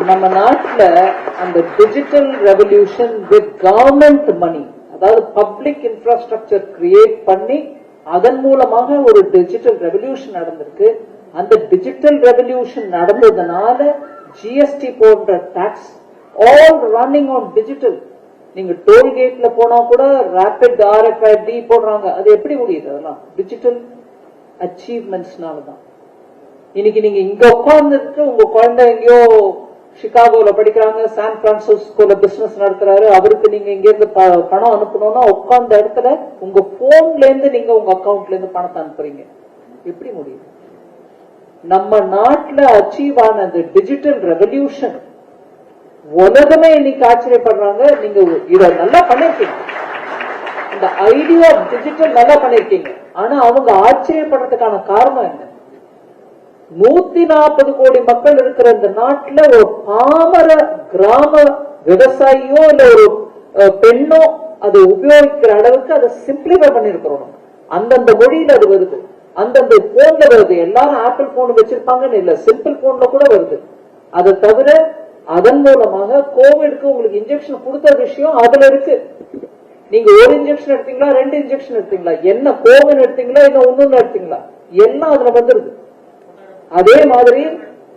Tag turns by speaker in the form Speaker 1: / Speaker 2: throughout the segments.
Speaker 1: நம்ம நாட்டுல அந்த digital revolution with government money அதாவது பப்ளிக் இன்ஃப்ராஸ்ட்ரக்சர் கிரியேட் பண்ணி அதன் மூலமாக ஒரு டிஜிட்டல் ரெவல்யூஷன் நடந்திருக்கு. அந்த டிஜிட்டல் ரெவல்யூஷன் நடந்ததுனால ஜிஎஸ்டி போன்ற tax all running on digital நீங்க டோல்கேட்ல போனா கூட ரேபிட் ஆர்எஃப்ஐடி போடுறாங்க. அது எப்படி முடியுது அதெல்லாம்? டிஜிட்டல் அச்சீவ்மெண்ட்ஸ்னால தான் இன்னைக்கு நீங்க இங்க உட்கார்ந்துட்டு உங்க குழந்தை எங்கேயோ சிகாகோல படிக்கிறாங்க சான் பிரான்சிஸ்கோல பிசினஸ் நடத்துறாரு. அவருக்கு நீங்க இங்க இருந்து ப- பணம் அனுப்பணும்னா உட்கார்ந்த இடத்துல உங்க போன்ல இருந்து நீங்க உங்க அக்கவுண்ட்ல இருந்து பணத்தை அனுப்புறீங்க. எப்படி முடியும்? நம்ம நாட்டுல அச்சீவ் ஆன அந்த டிஜிட்டல் ரெவல்யூஷன் உலகமே இன்னைக்கு ஆச்சரியப்படுறாங்க. நீங்க இத நல்லா பண்ணிருக்கீங்க. இந்த ஐடியா டிஜிட்டல் நல்லா பண்ணிருக்கீங்க. ஆனா அவங்க ஆச்சரியப்படுறதுக்கான காரணம் என்ன? நூத்தி நாற்பது கோடி மக்கள் இருக்கிற இந்த நாட்டுல ஒரு பாமர கிராம விவசாயியோ இல்ல ஒரு பெண்ணோ அதை உபயோகிக்கிற அளவுக்கு அதை சிம்பிளிஃபை பண்ணிருக்கிறோம் அந்தந்த மொழியில அது வருது. அந்தந்த போன்ல வருது. எல்லாரும் ஆப்பிள் போன் வச்சிருப்பாங்கன்னு இல்ல சிம்பிள் போன்ல கூட வருது. அதை தவிர அதன் மூலமாக கோவிடுக்கு உங்களுக்கு இன்ஜெக்ஷன் கொடுத்த விஷயம் அதுல இருக்கு. நீங்க ஒரு இன்ஜெக்ஷன் எடுத்தீங்களா? ரெண்டு இன்ஜெக்ஷன் எடுத்தீங்களா? என்ன கோவின் எடுத்தீங்களா? இல்ல ஒன்னு எடுத்தீங்களா? எல்லாம் அதுல வந்துருது. அதே மாதிரி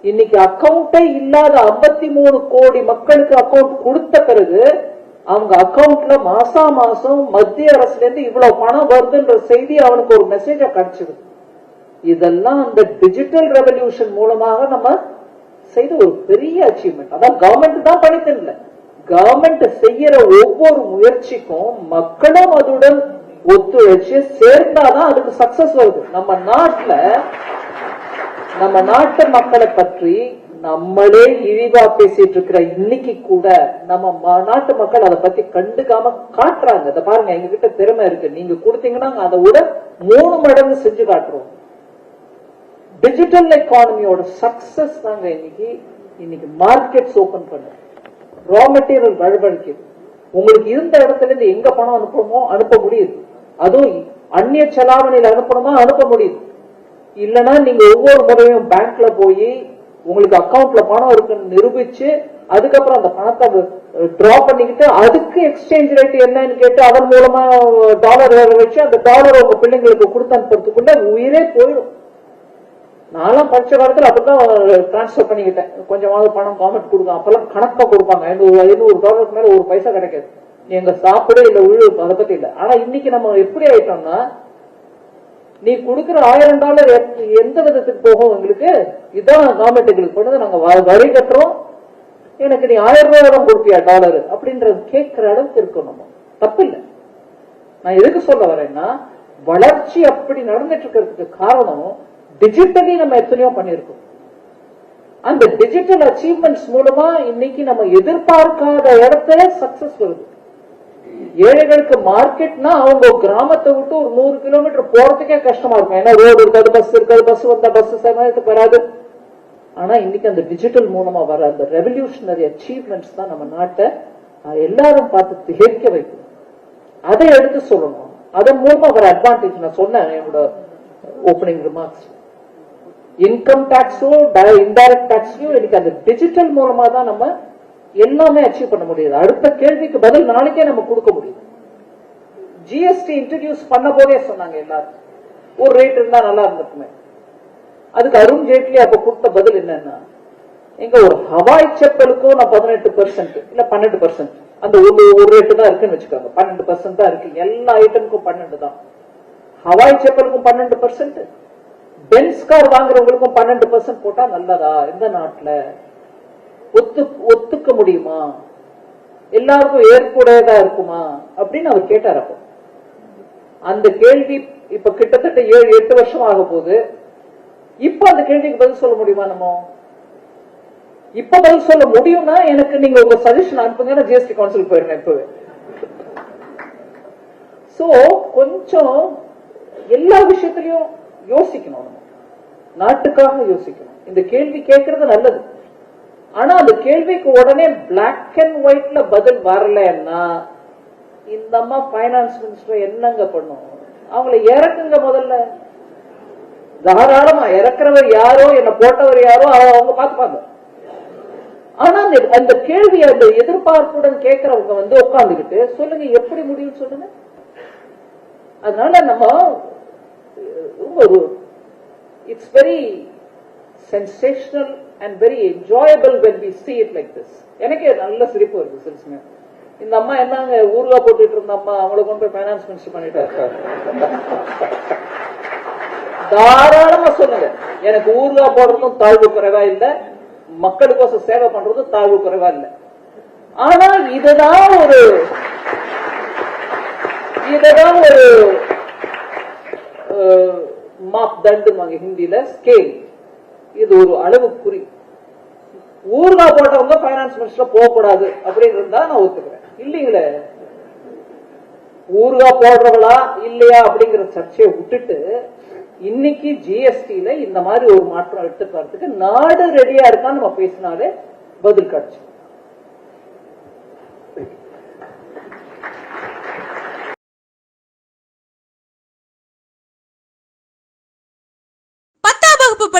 Speaker 1: இன்னைக்கு அக்கவுண்டே இல்லாத 53 மூணு கோடி மக்களுக்கு அக்கவுண்ட் கொடுத்த பிறகு அவங்க அக்கவுண்ட்ல மாசா மாசம் மத்திய அரசுல இருந்து இவ்வளவு பணம் வருதுன்ற செய்தி அவனுக்கு ஒரு மெசேஜா கிடைச்சது. இதெல்லாம் அந்த டிஜிட்டல் ரெவல்யூஷன் மூலமாக நம்ம செய்த ஒரு பெரிய அச்சீவ்மெண்ட் அதான் கவர்மெண்ட் தான் பண்ணித்தரல கவர்மெண்ட் செய்யற ஒவ்வொரு முயற்சிக்கும் மக்களும் அதுடன் ஒத்துழைச்சு சேர்ந்தாதான் அதுக்கு சக்சஸ் வருது. நம்ம நாட்டுல நம்ம நாட்டு மக்களை பற்றி நம்மளே இழிவா பேசிட்டு இருக்கிற இன்னைக்கு கூட நம்ம நாட்டு மக்கள் அதை பத்தி கண்டுக்காம காட்டுறாங்க. அதை பாருங்க எங்க கிட்ட திறமை இருக்கு. நீங்க கொடுத்தீங்கன்னா அதை விட மூணு மடங்கு செஞ்சு காட்டுறோம். டிஜிட்டல் எக்கானமியோட சக்சஸ் தாங்க இன்னைக்கு இன்னைக்கு மார்க்கெட்ஸ் ஓபன் பண்ண ரா மெட்டீரியல் வழிவழிக்குது. உங்களுக்கு இருந்த இடத்துல இருந்து எங்க பணம் அனுப்பணுமோ அனுப்ப முடியுது. அதுவும் அந்நிய செலாவணியில் அனுப்பணுமா அனுப்ப முடியுது. இல்லைன்னா நீங்க ஒவ்வொரு முறையும் பேங்க்ல போய் உங்களுக்கு அக்கவுண்ட்ல பணம் இருக்குன்னு நிரூபிச்சு அதுக்கப்புறம் அந்த பணத்தை டிரா பண்ணிக்கிட்டு அதுக்கு எக்ஸ்சேஞ்ச் ரேட் என்னன்னு கேட்டு அதன் மூலமா டாலர் வேற வச்சு அந்த டாலர் உங்க பிள்ளைங்களுக்கு கொடுத்து அனுப்புறதுக்குள்ள உயிரே போயிடும். நான்லாம் படிச்ச காலத்துல அப்படிதான் டிரான்ஸ்ஃபர் பண்ணிக்கிட்டேன். கொஞ்சமாவது பணம் காமெண்ட் கொடுக்கும். அப்பெல்லாம் கணக்கா கொடுப்பாங்க. ஐநூறு ஐநூறு டாலருக்கு மேல ஒரு பைசா கிடைக்காது. எங்க சாப்பிடு இல்ல உழு அதை பத்தி இல்ல. ஆனா இன்னைக்கு நம்ம எப்படி ஆயிட்டோம்னா நீ கொடுக்கிற ஆயிரம் டாலர் எந்த விதத்துக்கு போகும் உங்களுக்கு? இதான் கவர்மெண்ட் எங்களுக்கு பண்ணுது. நாங்க வரி கட்டுறோம். எனக்கு நீ ஆயிரம் ரூபாய் தான் கொடுப்பியா டாலர்? அப்படின்றது கேட்கிற அளவுக்கு இருக்கும் நம்ம. தப்பு இல்லை நான் எதுக்கு சொல்ல வரேன்னா வளர்ச்சி அப்படி நடந்துட்டு இருக்கிறதுக்கு காரணம் டிஜிட்டலி நம்ம எத்தனையோ பண்ணியிருக்கோம். அந்த டிஜிட்டல் அச்சீவ்மெண்ட்ஸ் மூலமா இன்னைக்கு நம்ம எதிர்பார்க்காத இடத்துல சக்சஸ் வருது. ஏழைகளுக்கு மார்க்கெட்னா அவங்க கிராமத்தை விட்டு ஒரு நூறு கிலோமீட்டர் போறதுக்கே கஷ்டமா இருக்கும். ஏன்னா ரோடு இருக்காது பஸ் இருக்காது பஸ் வந்தா பஸ் சமயத்துக்கு வராது. ஆனா இன்னைக்கு அந்த டிஜிட்டல் மூலமா வர அந்த ரெவல்யூஷனரி அச்சீவ்மெண்ட்ஸ் தான் நம்ம நாட்டை எல்லாரும் பார்த்து திகைக்க வைக்கும். அதை எடுத்து சொல்லணும். அதன் மூலமா வர அட்வான்டேஜ் நான் சொன்னேன் என்னோட ஓப்பனிங் ரிமார்க்ஸ் இன்கம் டேக்ஸோ இன்டைரக்ட் டேக்ஸையும் இன்னைக்கு அந்த டிஜிட்டல் மூலமா தான் நம்ம எல்லாமே அச்சீவ் பண்ண முடியுது. அடுத்த கேள்விக்கு பதில் நாளைக்கே நம்ம கொடுக்க முடியுது ஜிஎஸ்டி இன்ட்ரடியூஸ் பண்ண போதே சொன்னாங்க எல்லாரும். ஒரு ரேட் இருந்தா நல்லா இருந்திருக்குமே. அதுக்கு அருண் ஜேட்லி அப்ப கொடுத்த பதில் என்னன்னா எங்க ஒரு ஹவாய் செப்பலுக்கும் நான் பதினெட்டு பெர்சென்ட் இல்ல பன்னெண்டு பெர்சென்ட் அந்த ஒரு ஒரு ரேட்டு தான் இருக்குன்னு வச்சுக்கோங்க. பன்னெண்டு பெர்சென்ட் தான் இருக்கு. எல்லா ஐட்டமுக்கும் பன்னெண்டு தான். ஹவாய் செப்பலுக்கும் பன்னெண்டு பெர்சென்ட் பென்ஸ் கார் வாங்குறவங்களுக்கும் பன்னெண்டு பெர்சென்ட் போட்டா நல்லதா? இந்த நாட்டுல? ஒத்து ஒத்துக்க முடியுமா? எல்லாருக்கும் ஏற்புடையதா இருக்குமா? அப்படின்னு அவர் கேட்டார் அப்போ. அந்த கேள்வி இப்ப கிட்டத்தட்ட ஏழு எட்டு வருஷம் ஆக போகுது. இப்ப அந்த கேள்விக்கு பதில் சொல்ல முடியுமா நம்ம? இப்ப பதில் சொல்ல முடியும்னா எனக்கு நீங்க உங்க சஜஷன் அனுப்புங்க நான் ஜிஎஸ்டி கவுன்சில் போயிருந்தேன் இப்பவே. சோ கொஞ்சம் எல்லா விஷயத்திலையும் யோசிக்கணும் நம்ம. நாட்டுக்காக யோசிக்கணும். இந்த கேள்வி கேட்கறது நல்லது. ஆனா அந்த கேள்விக்கு உடனே பிளாக் அண்ட் ஒயிட்ல பதில் வரலன்னா இந்த அம்மா பைனான்ஸ் மினிஸ்டர் என்னங்க பண்ணும்? அவங்கள இறக்குங்க முதல்ல. தாராளமா இறக்குறவர் யாரோ என்ன போட்டவர் யாரோ அவங்க பாத்துப்பாங்க ஆனா அந்த அந்த கேள்வி அந்த எதிர்பார்ப்புடன் கேட்கிறவங்க வந்து உட்கார்ந்துகிட்டு சொல்லுங்க எப்படி முடியும் சொல்லுங்க? அதனால நம்ம ரொம்ப it's very sensational and very enjoyable when we see it like this எனக்கே நல்ல சிரிப்பு வருது சில சமயம் இந்த அம்மா என்னங்க ஊர்ல போட்டுட்டு இருந்த அம்மா அவங்கள கொண்டு போய் பைனான்ஸ் மினிஸ்டர் பண்ணிட்டாரு. தாராளமா சொல்லுங்க. எனக்கு ஊர்ல போடுறதும் தாழ்வு குறைவா இல்ல மக்களுக்கோசம் சேவை பண்றதும் தாழ்வு குறைவா இல்ல. ஆனா இதுதான் ஒரு இதுதான் ஒரு மாப் தண்டுமாங்க ஹிந்தில ஸ்கேல் இது ஒரு அளவு குறி ஊர்கா போட்டவங்க பைனான்ஸ் மினிஸ்டர் போகக்கூடாது அப்படின்னு இருந்தா நான் ஒத்துக்கிறேன். இல்லைங்களே? ஊர்கா போடுறவளா இல்லையா அப்படிங்கிற சர்ச்சையை விட்டுட்டு இன்னைக்கு ஜிஎஸ்டில இந்த மாதிரி ஒரு மாற்றம் எடுத்துக்கிறதுக்கு நாடு ரெடியா இருக்கான்னு நம்ம பேசினாலே பதில் கிடைச்சு